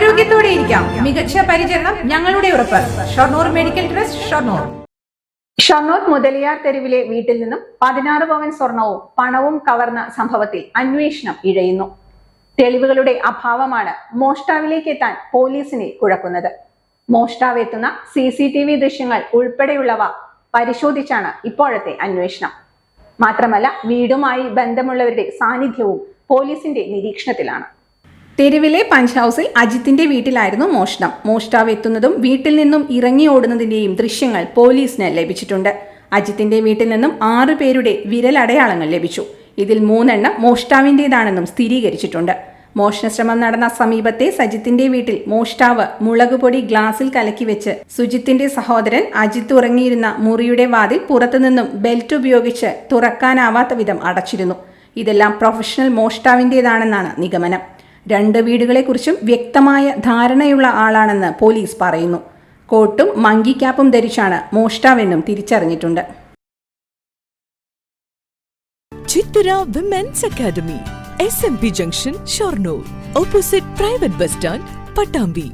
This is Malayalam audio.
ആരോഗ്യത്തോടെ ഇരിക്കാം. മികച്ച പരിചരണം ഞങ്ങളുടെ ഉറപ്പ്. Shoranur medical trust Shoranur. Shoranur Mudaliar തെരുവിലെ വീട്ടിൽ നിന്നും പതിനാറ് പവൻ സ്വർണവും പണവും കവർന്ന സംഭവത്തിൽ അന്വേഷണം ഇഴയുന്നു. തെളിവുകളുടെ അഭാവമാണ് മോഷ്ടാവിലേക്ക് എത്താൻ പോലീസിനെ കുഴക്കുന്നത്. മോഷ്ടാവ് എത്തുന്ന സി സി ടി വി ദൃശ്യങ്ങൾ ഉൾപ്പെടെയുള്ളവ പരിശോധിച്ചാണ് ഇപ്പോഴത്തെ അന്വേഷണം. മാത്രമല്ല വീടുമായി ബന്ധമുള്ളവരുടെ സാന്നിധ്യവും പോലീസിന്റെ നിരീക്ഷണത്തിലാണ്. തെരുവിലെ പഞ്ച് ഹൗസിൽ അജിത്തിന്റെ വീട്ടിലായിരുന്നു മോഷണം. മോഷ്ടാവ് എത്തുന്നതും വീട്ടിൽ നിന്നും ഇറങ്ങി ഓടുന്നതിന്റെയും ദൃശ്യങ്ങൾ പോലീസിന് ലഭിച്ചിട്ടുണ്ട്. അജിത്തിന്റെ വീട്ടിൽ നിന്നും ആറു പേരുടെ വിരലടയാളങ്ങൾ ലഭിച്ചു. ഇതിൽ മൂന്നെണ്ണം മോഷ്ടാവിന്റേതാണെന്നും സ്ഥിരീകരിച്ചിട്ടുണ്ട്. മോഷണശ്രമം നടന്ന സമീപത്തെ സജിത്തിന്റെ വീട്ടിൽ മോഷ്ടാവ് മുളകുപൊടി ഗ്ലാസിൽ കലക്കി വെച്ച് സുജിത്തിന്റെ സഹോദരൻ അജിത്ത് ഉറങ്ങിയിരുന്ന മുറിയുടെ വാതിൽ പുറത്തുനിന്നും ബെൽറ്റ് ഉപയോഗിച്ച് തുറക്കാനാവാത്ത വിധം അടച്ചിരുന്നു. ഇതെല്ലാം പ്രൊഫഷണൽ മോഷ്ടാവിന്റേതാണെന്നാണ് നിഗമനം. രണ്ട് വീടുകളെക്കുറിച്ചും വ്യക്തമായ ധാരണയുള്ള ആളാണെന്ന് പോലീസ് പറയുന്നു. കോട്ടും മങ്കി ക്യാപ്പും ധരിച്ചാണ് മോഷ്ടാവെന്നും തിരിച്ചറിഞ്ഞിട്ടുണ്ട്. Chithara women's academy S M P junction Shoranur opposite private bus stand Pattambi